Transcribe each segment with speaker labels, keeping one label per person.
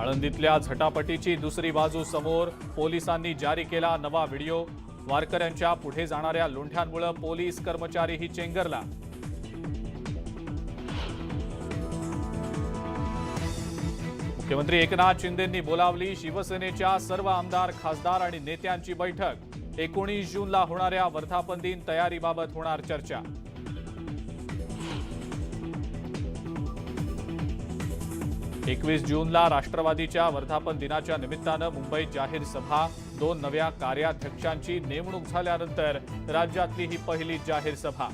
Speaker 1: आळंदीतल्या झटापटीची दुसरी बाजू समोर पोलिसांनी जारी केला नवा व्हिडिओ. वारकऱ्यांच्या पुढे जाणाऱ्या लोंढ्यांमुळे पोलीस कर्मचारीही चेंगरला. मुख्यमंत्री एकनाथ शिंदेंनी बोलावली शिवसेनेच्या सर्व आमदार खासदार आणि नेत्यांची बैठक. एकोणीस जूनला होणाऱ्या वर्धापन दिन तयारीबाबत होणार चर्चा. एकवीस जूनला राष्ट्रवादीच्या वर्धापन दिनाच्या निमित्तानं मुंबईत जाहीर सभा. दोन नव्या कार्याध्यक्षांची नेमणूक झाल्यानंतर राज्यातली ही पहिली जाहीर सभा.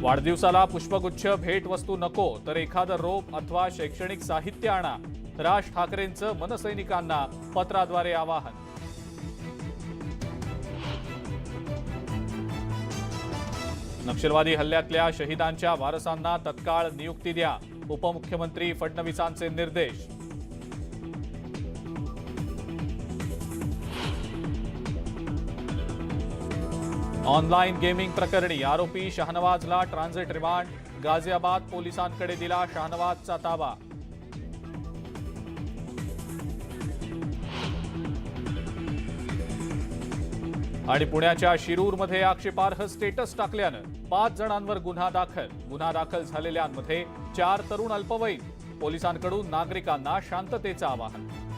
Speaker 1: वाढदिवसाला पुष्पगुच्छ भेटवस्तू नको तर एखादं रोप अथवा शैक्षणिक साहित्य आणा. राज ठाकरेंचं मनसैनिकांना पत्राद्वारे आवाहन. नक्षलवादी हल्ल्यातल्या शहीदांच्या वारसांना तत्काळ नियुक्ती द्या उपमुख्यमंत्री फडणवीसांचे निर्देश. ऑनलाईन गेमिंग प्रकरणी आरोपी शहानवाजला ट्रान्झिट रिमांड गाझियाबाद पोलिसांकडे दिला शहानवाजचा ताबा. आणि पुण्याच्या शिरूरमध्ये आक्षेपार्ह स्टेटस टाकल्यानं पाच जणांवर गुन्हा दाखल. गुन्हा दाखल झालेल्यांमध्ये चार तरुण अल्पवयीन. पोलिसांकडून नागरिकांना शांततेचं आवाहन.